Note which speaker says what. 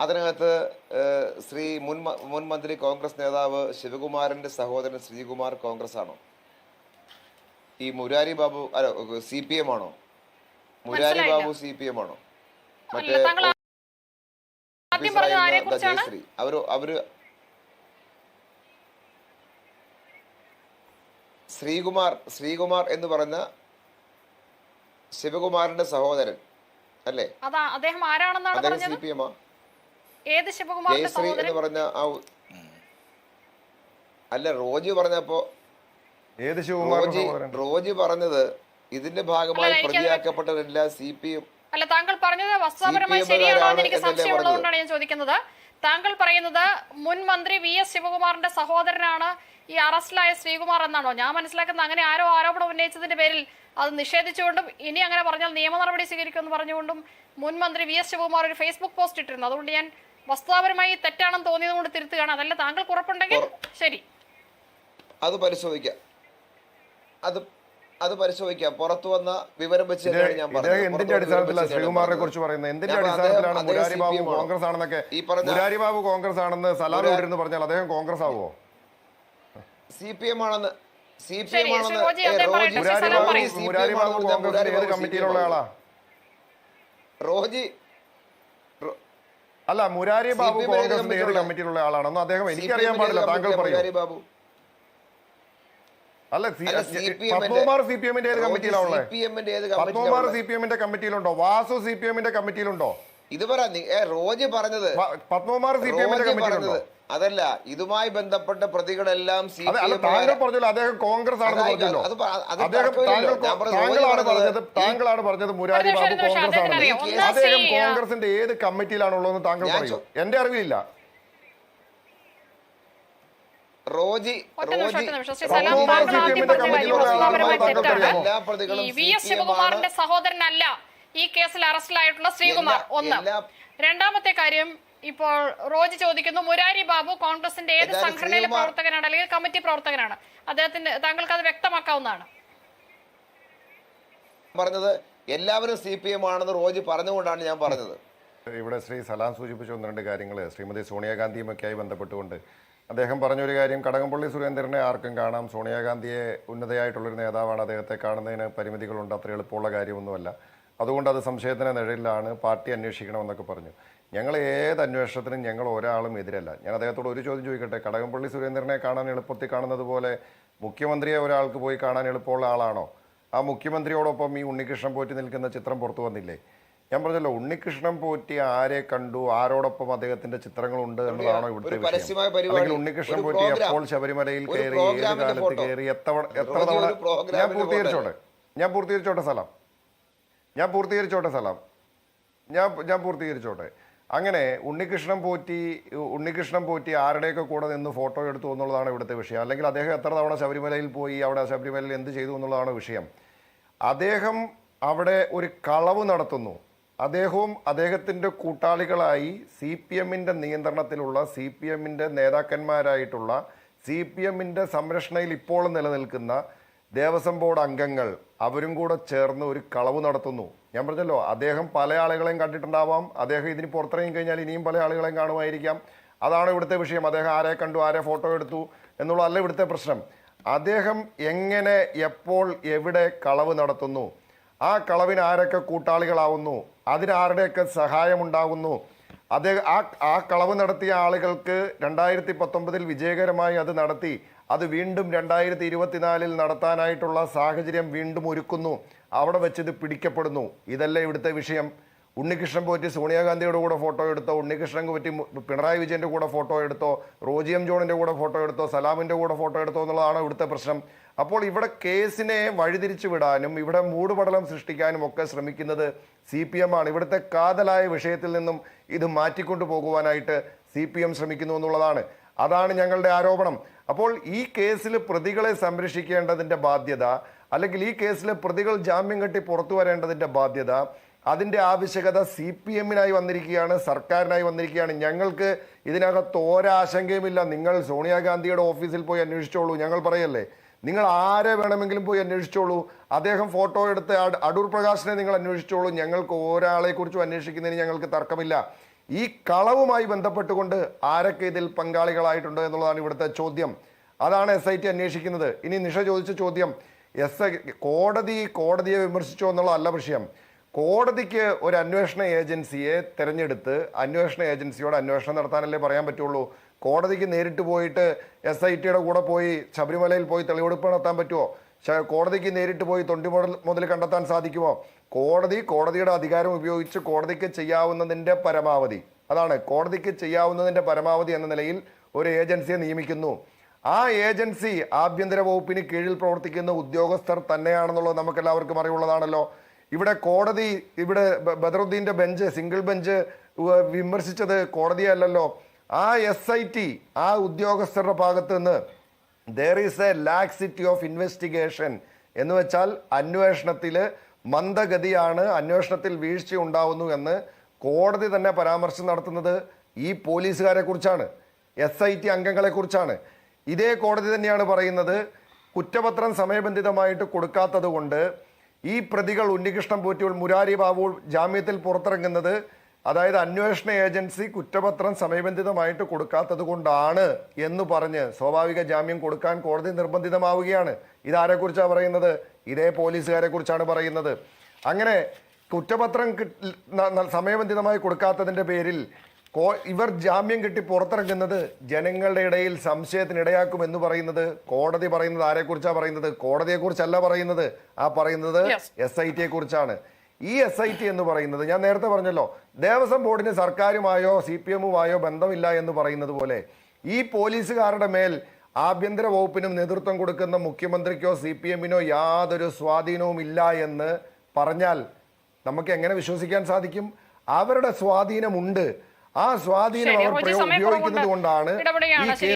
Speaker 1: അതിനകത്ത് ശ്രീ മുൻ മുൻ മന്ത്രി കോൺഗ്രസ് നേതാവ് ശിവകുമാരന്റെ സഹോദരൻ ശ്രീകുമാർ കോൺഗ്രസ് ആണോ ഈ മുരാരി ബാബു അല്ല സി പി എം ആണോ Murari. Babu C P M ആണോ
Speaker 2: മറ്റേ
Speaker 1: ജയശ്രീ അവർ അവർ ശ്രീകുമാർ ശ്രീകുമാർ എന്ന് പറഞ്ഞ ശിവകുമാറിന്റെ സഹോദരൻ അല്ലേ?
Speaker 2: അദ്ദേഹം
Speaker 1: സി പി എം ആ
Speaker 2: ഏത് ശിവകുമാറിന്റെ
Speaker 1: ജയശ്രീ എന്ന്
Speaker 2: സഹോദരൻ?
Speaker 1: പറഞ്ഞ ആ ഉ- അല്ല റോജി പറഞ്ഞപ്പോ
Speaker 3: ഏത് ശിവകുമാറിന്റെ
Speaker 1: റോജി
Speaker 3: സഹോദരൻ?
Speaker 1: റോജി പറഞ്ഞത് ഇതിന്റെ ഭാഗമായി
Speaker 2: അല്ല, എനിക്കത്
Speaker 1: പ്രതിയാക്കപ്പെട്ടവരെല്ലാം സി പി എം
Speaker 2: അല്ല താങ്കൾ പറഞ്ഞത് വസ്തുതാപരമായി
Speaker 1: CPM
Speaker 2: ശരിയാണോ എന്ന് എനിക്ക്
Speaker 1: എന്നല്ലേ
Speaker 2: സംശയമുള്ളതുകൊണ്ടാണ് ഞാൻ ചോദിക്കുന്നത്. താങ്കൾ പറയുന്നത് മുൻ മന്ത്രി വി എസ് ശിവകുമാറിന്റെ സഹോദരനാണ് ഈ അറസ്റ്റിലായ ശ്രീകുമാർ എന്നാണോ? ഞാൻ മനസ്സിലാക്കുന്നത് അങ്ങനെ ആരോ ആരോപണം ഉന്നയിച്ചതിന്റെ പേരിൽ അത് നിഷേധിച്ചുകൊണ്ടും ഇനി അങ്ങനെ പറഞ്ഞാൽ നിയമ നടപടി സ്വീകരിക്കുമെന്ന് പറഞ്ഞുകൊണ്ടും മുൻ മന്ത്രി വി എസ് ശിവകുമാർ ഒരു ഫേസ്ബുക്ക് പോസ്റ്റ് ഇട്ടിരുന്നു. അതുകൊണ്ട് ഞാൻ വസ്തുതാപരമായി തെറ്റാണെന്ന് തോന്നിയത് കൊണ്ട് തിരുത്തുകയാണ്. അതല്ല താങ്കൾക്ക് ഉറപ്പുണ്ടെങ്കിൽ ശരി.
Speaker 1: അത് പരിശോധിക്കാം. അത് അത് പരിശോധിക്കാം. പുറത്തു വന്ന വിവരം വെച്ച് ഞാൻ
Speaker 3: എന്തിന്റെ അടിസ്ഥാനത്തിലാണ് ശ്രീകുമാറിനെ കുറിച്ച് പറയുന്നത്? എന്തിന്റെ അടിസ്ഥാനത്തിലാണ് മുരാരി ബാബു കോൺഗ്രസ് ആണെന്നൊക്കെ
Speaker 1: ഈ പറഞ്ഞ
Speaker 3: മുരാരി ബാബു കോൺഗ്രസ് ആണെന്ന് സലാം
Speaker 1: മുരാ-
Speaker 3: എന്ന് പറഞ്ഞാൽ അദ്ദേഹം കോൺഗ്രസ് ആവുമോ
Speaker 1: സി പി എം ആണെന്ന് സി പി എം ആണെന്ന്
Speaker 2: റോജി,
Speaker 1: ഏ,
Speaker 2: പറയട്ടെ,
Speaker 3: മുരാരി
Speaker 2: സലാം
Speaker 3: ബാബു കോൺഗ്രസ് ഏത് കമ്മിറ്റിയിലുള്ള ആളാ?
Speaker 1: റോജി
Speaker 3: അല്ല മുരാരി ബാബു
Speaker 1: കോൺഗ്രസ് ഏത്
Speaker 3: കോൺഗ്രസിന്റെ ഏത്
Speaker 1: കമ്മിറ്റിയിലുള്ള-
Speaker 3: ആളാണെന്നോ അദ്ദേഹം എനിക്കറിയാൻ പാടില്ല താങ്കൾ പറയൂ. അല്ല പത്മകുമാർ സി പി എമ്മിന്റെ ഏത്
Speaker 1: കമ്മിറ്റിയിലാണോ
Speaker 3: കമ്മിറ്റിയിലാണ് ഉള്ളത്
Speaker 1: CPM ന്റെ ഏത്
Speaker 3: പത്മകുമാർ സി പി എമ്മിന്റെ കമ്മിറ്റിയിലുണ്ടോ? വാസു സി പി എമ്മിന്റെ കമ്മിറ്റിയിലുണ്ടോ?
Speaker 1: ഇത് പറ റോജി പറഞ്ഞത്.
Speaker 3: പത്മകുമാർ സി പി എമ്മിന്റെ
Speaker 1: പറഞ്ഞത്. അതല്ല ഇതുമായി ബന്ധപ്പെട്ട പ്രതികളെല്ലാം സി
Speaker 3: അതെ അല്ല താങ്കൾ പറഞ്ഞല്ലോ അദ്ദേഹം കോൺഗ്രസ് ആണെന്ന് പറഞ്ഞല്ലോ. താങ്കളാണ് പറഞ്ഞത്
Speaker 1: പറഞ്ഞത്
Speaker 3: താങ്കളാണ് പറഞ്ഞത് മുരാരി ബാബു കോൺഗ്രസ്.
Speaker 2: ഒന്ന്
Speaker 3: അദ്ദേഹം കോൺഗ്രസിന്റെ ഏത് കമ്മിറ്റിയിലാണുള്ളതെന്ന് താങ്കൾ പറയൂ. എന്റെ അറിവില്ല
Speaker 1: റോജി റോജി? എല്ലാ പ്രതികളും ആണ്.
Speaker 2: സഹോദരനല്ല. ഈ കേസിൽ അറസ്റ്റിലായിട്ടുള്ള ശ്രീകുമാർ. ഒന്ന്. രണ്ടാമത്തെ കാര്യം ഇപ്പോൾ റോജി ചോദിക്കുന്നു മുരാരി ബാബു കോൺഗ്രസിന്റെ ഏത് സംഘടനയിലെ പ്രവർത്തകനാണ് അല്ലെങ്കിൽ കമ്മിറ്റി പ്രവർത്തകനാണ്? അദ്ദേഹത്തിന്റെ താങ്കൾക്ക് അത് വ്യക്തമാക്കാവുന്നതാണ്.
Speaker 1: പറഞ്ഞത് എല്ലാവരും സി പി എം ആണെന്ന് റോജി പറഞ്ഞുകൊണ്ടാണ് ഞാൻ പറഞ്ഞത്.
Speaker 3: ഇവിടെ ശ്രീ സലാം സൂചിപ്പിച്ച ഒന്ന് രണ്ട് കാര്യങ്ങൾ ശ്രീമതി സോണിയാഗാന്ധിയുമൊക്കെയായി ബന്ധപ്പെട്ടുകൊണ്ട് അദ്ദേഹം പറഞ്ഞൊരു കാര്യം കടകംപള്ളി സുരേന്ദ്രനെ ആർക്കും കാണാം. സോണിയാഗാന്ധിയെ ഉന്നതയായിട്ടുള്ളൊരു നേതാവാണ്. അദ്ദേഹത്തെ കാണുന്നതിന് പരിമിതികളുണ്ട്. അത്ര എളുപ്പമുള്ള കാര്യമൊന്നുമല്ല. അതുകൊണ്ട് അത് സംശയത്തിന് നിഴലിലാണ് പാർട്ടി അന്വേഷിക്കണമെന്നൊക്കെ പറഞ്ഞു. ഞങ്ങൾ ഏത് അന്വേഷണത്തിനും ഞങ്ങൾ ഒരാളും എതിരല്ല. ഞാൻ അദ്ദേഹത്തോട് ഒരു ചോദ്യം ചോദിക്കട്ടെ? കടകംപള്ളി സുരേന്ദ്രനെ കാണാൻ എളുപ്പത്തിൽ കാണുന്നത് പോലെ മുഖ്യമന്ത്രിയെ ഒരാൾക്ക് പോയി കാണാൻ എളുപ്പമുള്ള ആളാണോ? ആ മുഖ്യമന്ത്രിയോടൊപ്പം ഈ ഉണ്ണികൃഷ്ണൻ പോറ്റി നിൽക്കുന്ന ചിത്രം പുറത്തു വന്നില്ലേ? ഞാൻ പറഞ്ഞല്ലോ ഉണ്ണികൃഷ്ണൻ പോറ്റി ആരെ കണ്ടു? ആരോടൊപ്പം അദ്ദേഹത്തിന്റെ ചിത്രങ്ങളുണ്ട് എന്നതാണോ ഇവിടുത്തെ അല്ലെങ്കിൽ ഉണ്ണികൃഷ്ണൻ പോറ്റി എപ്പോൾ ശബരിമലയിൽ കയറി ഏത് കാലത്ത് കയറി എത്ര എത്ര തവണ ഞാൻ പൂർത്തീകരിച്ചോട്ടെ? ഞാൻ പൂർത്തീകരിച്ചോട്ടെ സ്ഥലം? ഞാൻ പൂർത്തീകരിച്ചോട്ടെ സലാം. ഞാൻ ഞാൻ പൂർത്തീകരിച്ചോട്ടെ. അങ്ങനെ ഉണ്ണികൃഷ്ണൻ പോറ്റി ഉണ്ണികൃഷ്ണൻ പോറ്റി ആരുടെയൊക്കെ കൂടെ നിന്ന് ഫോട്ടോ എടുത്തു എന്നുള്ളതാണ് ഇവിടുത്തെ വിഷയം. അല്ലെങ്കിൽ അദ്ദേഹം എത്ര തവണ ശബരിമലയിൽ പോയി അവിടെ ശബരിമലയിൽ എന്ത് ചെയ്തു എന്നുള്ളതാണ് വിഷയം. അദ്ദേഹം അവിടെ ഒരു കളവ് നടത്തുന്നു. അദ്ദേഹവും അദ്ദേഹത്തിന്റെ കൂട്ടാളികളായി സി പി എമ്മിന്റെ നിയന്ത്രണത്തിലുള്ള സി പി എമ്മിന്റെ നേതാക്കന്മാരായിട്ടുള്ള സി പി എമ്മിന്റെ സംരക്ഷണയിൽ ഇപ്പോൾ നിലനിൽക്കുന്ന ദേവസ്വം ബോർഡ് അംഗങ്ങൾ അവരും കൂടെ ചേർന്ന് ഒരു കളവ് നടത്തുന്നു. ഞാൻ പറഞ്ഞല്ലോ അദ്ദേഹം പല ആളുകളെയും കണ്ടിട്ടുണ്ടാവാം. അദ്ദേഹം ഇതിന് പുറത്തിറങ്ങി കഴിഞ്ഞാൽ ഇനിയും പല ആളുകളെയും കാണുമായിരിക്കാം. അതാണ് ഇവിടുത്തെ വിഷയം. അദ്ദേഹം ആരെ കണ്ടു ആരെ ഫോട്ടോ എടുത്തു എന്നുള്ളതല്ല ഇവിടുത്തെ പ്രശ്നം. അദ്ദേഹം എങ്ങനെ എപ്പോൾ എവിടെ കളവ് നടത്തുന്നു? ആ കളവിന് ആരൊക്കെ കൂട്ടാളികളാവുന്നു? അതിനാരുടെയൊക്കെ സഹായമുണ്ടാകുന്നു? അദ്ദേഹം ആ ആ കളവ് നടത്തിയ ആളുകൾക്ക് രണ്ടായിരത്തി പത്തൊമ്പതിൽ വിജയകരമായി അത് നടത്തി. അത് വീണ്ടും രണ്ടായിരത്തി ഇരുപത്തിനാലിൽ നടത്താനായിട്ടുള്ള സാഹചര്യം വീണ്ടും ഒരുക്കുന്നു. അവിടെ വെച്ച് പിടിക്കപ്പെടുന്നു. ഇതല്ലേ ഇവിടുത്തെ വിഷയം. ഉണ്ണികൃഷ്ണൻ പോറ്റി സോണിയാഗാന്ധിയുടെ കൂടെ ഫോട്ടോ എടുത്തോ ഉണ്ണികൃഷ്ണൻ പോറ്റി പിണറായി വിജയന്റെ കൂടെ ഫോട്ടോ എടുത്തോ റോജി എം ജോണിന്റെ കൂടെ ഫോട്ടോ എടുത്തോ സലാമിന്റെ കൂടെ ഫോട്ടോ എടുത്തോ എന്നുള്ളതാണ് ഇവിടുത്തെ പ്രശ്നം. അപ്പോൾ ഇവിടെ കേസിനെ വഴിതിരിച്ചു വിടാനും ഇവിടെ മൂടുപടലം സൃഷ്ടിക്കാനും ഒക്കെ ശ്രമിക്കുന്നത് സി പി എം ആണ്. ഇവിടുത്തെ കാതലായ വിഷയത്തിൽ നിന്നും ഇത് മാറ്റിക്കൊണ്ടു പോകുവാനായിട്ട് സി പി എം ശ്രമിക്കുന്നു എന്നുള്ളതാണ്. അതാണ് ഞങ്ങളുടെ ആരോപണം. അപ്പോൾ ഈ കേസിൽ പ്രതികളെ സംരക്ഷിക്കേണ്ടതിന്റെ ബാധ്യത അല്ലെങ്കിൽ ഈ കേസിൽ പ്രതികൾ ജാമ്യം കെട്ടി പുറത്തു വരേണ്ടതിന്റെ ബാധ്യത അതിന്റെ ആവശ്യകത സി പി എമ്മിനായി വന്നിരിക്കുകയാണ് സർക്കാരിനായി വന്നിരിക്കുകയാണ്. ഞങ്ങൾക്ക് ഇതിനകത്ത് ഒരാശങ്കയുമില്ല. നിങ്ങൾ സോണിയാഗാന്ധിയുടെ ഓഫീസിൽ പോയി അന്വേഷിച്ചോളൂ. ഞങ്ങൾ പറയല്ലേ നിങ്ങൾ ആരെ വേണമെങ്കിലും പോയി അന്വേഷിച്ചോളൂ. അദ്ദേഹം ഫോട്ടോ എടുത്ത് അട- അടൂർ പ്രകാശിനെ നിങ്ങൾ അന്വേഷിച്ചോളൂ. ഞങ്ങൾക്ക് ഒരാളെ കുറിച്ചും അന്വേഷിക്കുന്നതിന് ഞങ്ങൾക്ക് തർക്കമില്ല. ഈ കളവുമായി ബന്ധപ്പെട്ടുകൊണ്ട് ആരൊക്കെ ഇതിൽ പങ്കാളികളായിട്ടുണ്ട് എന്നുള്ളതാണ് ഇവിടുത്തെ ചോദ്യം. അതാണ് എസ് ഐ ടി അന്വേഷിക്കുന്നത്. ഇനി നിഷ ചോദിച്ച ചോദ്യം എസ് കോടതി കോടതിയെ വിമർശിച്ചോ എന്നുള്ളതല്ല വിഷയം. കോടതിക്ക് ഒരു അന്വേഷണ ഏജൻസിയെ തിരഞ്ഞെടുത്ത് അന്വേഷണ ഏജൻസിയോട് അന്വേഷണം നടത്താനല്ലേ പറയാൻ പറ്റുള്ളൂ? കോടതിക്ക് നേരിട്ട് പോയിട്ട് എസ് ഐ ടിയുടെ കൂടെ പോയി ശബരിമലയിൽ പോയി തെളിവെടുപ്പ് നടത്താൻ പറ്റുമോ കോടതിക്ക് നേരിട്ട് പോയി തൊണ്ടി മുതൽ മുതൽ കണ്ടെത്താൻ സാധിക്കുമോ? കോടതി കോടതിയുടെ അധികാരം ഉപയോഗിച്ച് കോടതിക്ക് ചെയ്യാവുന്നതിന്റെ പരമാവധി. അതാണ് കോടതിക്ക് ചെയ്യാവുന്നതിന്റെ പരമാവധി എന്ന നിലയിൽ ഒരു ഏജൻസിയെ നിയമിക്കുന്നു. ആ ഏജൻസി ആഭ്യന്തര വകുപ്പിന് കീഴിൽ പ്രവർത്തിക്കുന്ന ഉദ്യോഗസ്ഥർ തന്നെയാണെന്നുള്ളത് നമുക്ക് എല്ലാവർക്കും അറിവുള്ളതാണല്ലോ. ഇവിടെ കോടതി ഇവിടെ ബദറുദ്ദീന്റെ ബെഞ്ച് സിംഗിൾ ബെഞ്ച് വിമർശിച്ചത് കോടതിയല്ലല്ലോ. ആ എസ് ഐ ടി ആ ഉദ്യോഗസ്ഥരുടെ ഭാഗത്ത് നിന്ന് there is a laxity of investigation എന്ന് വെച്ചാൽ അന്വേഷണത്തിൽ മന്ദഗതിയാണ് അന്വേഷണത്തിൽ വീഴ്ച ഉണ്ടാവുന്നു എന്ന് കോടതി തന്നെ പരാമർശം നടത്തുന്നത് ഈ പോലീസുകാരെ കുറിച്ചാണ് എസ് ഐ ടി അംഗങ്ങളെ കുറിച്ചാണ്. ഇതേ കോടതി തന്നെയാണ് പറയുന്നത് കുറ്റപത്രം സമയബന്ധിതമായിട്ട് കൊടുക്കാത്തത് കൊണ്ട് ഈ പ്രതികൾ ഉണ്ണികൃഷ്ണൻ പോറ്റിയോൾ മുരാരി ബാബു ജാമ്യത്തിൽ പുറത്തിറങ്ങുന്നത് അതായത് അന്വേഷണ ഏജൻസി കുറ്റപത്രം സമയബന്ധിതമായിട്ട് കൊടുക്കാത്തത് കൊണ്ടാണ് എന്ന് പറഞ്ഞ് സ്വാഭാവിക ജാമ്യം കൊടുക്കാൻ കോടതി നിർബന്ധിതമാവുകയാണ്. ഇതാരെക്കുറിച്ചാണ് പറയുന്നത്? ഇതേ പോലീസുകാരെ കുറിച്ചാണ് പറയുന്നത്. അങ്ങനെ കുറ്റപത്രം സമയബന്ധിതമായി കൊടുക്കാത്തതിന്റെ പേരിൽ കോ- ഇവർ ജാമ്യം കിട്ടി പുറത്തിറങ്ങുന്നത് ജനങ്ങളുടെ ഇടയിൽ സംശയത്തിനിടയാക്കും എന്ന് പറയുന്നത് കോടതി പറയുന്നത് ആരെക്കുറിച്ചാണ് പറയുന്നത്? കോടതിയെക്കുറിച്ചല്ല പറയുന്നത്. ആ പറയുന്നത്. എസ് ഐ ടിയെ കുറിച്ചാണ്. ഈ എസ് ഐ ടി എന്ന് പറയുന്നത് ഞാൻ നേരത്തെ പറഞ്ഞല്ലോ ദേവസ്വം ബോർഡിന് സർക്കാരുമായോ സി പി എമ്മുമായോ ബന്ധമില്ല എന്ന് പറയുന്നത് പോലെ ഈ പോലീസുകാരുടെ മേൽ ആഭ്യന്തര വകുപ്പിനും നേതൃത്വം കൊടുക്കുന്ന മുഖ്യമന്ത്രിക്കോ സി പി എമ്മിനോ യാതൊരു സ്വാധീനവും ഇല്ല എന്ന് പറഞ്ഞാൽ നമുക്ക് എങ്ങനെ വിശ്വസിക്കാൻ സാധിക്കും? അവരുടെ സ്വാധീനമുണ്ട്. ആ സ്വാധീനം അവർ ഉപയോഗിക്കുന്നത് കൊണ്ടാണ് ഈ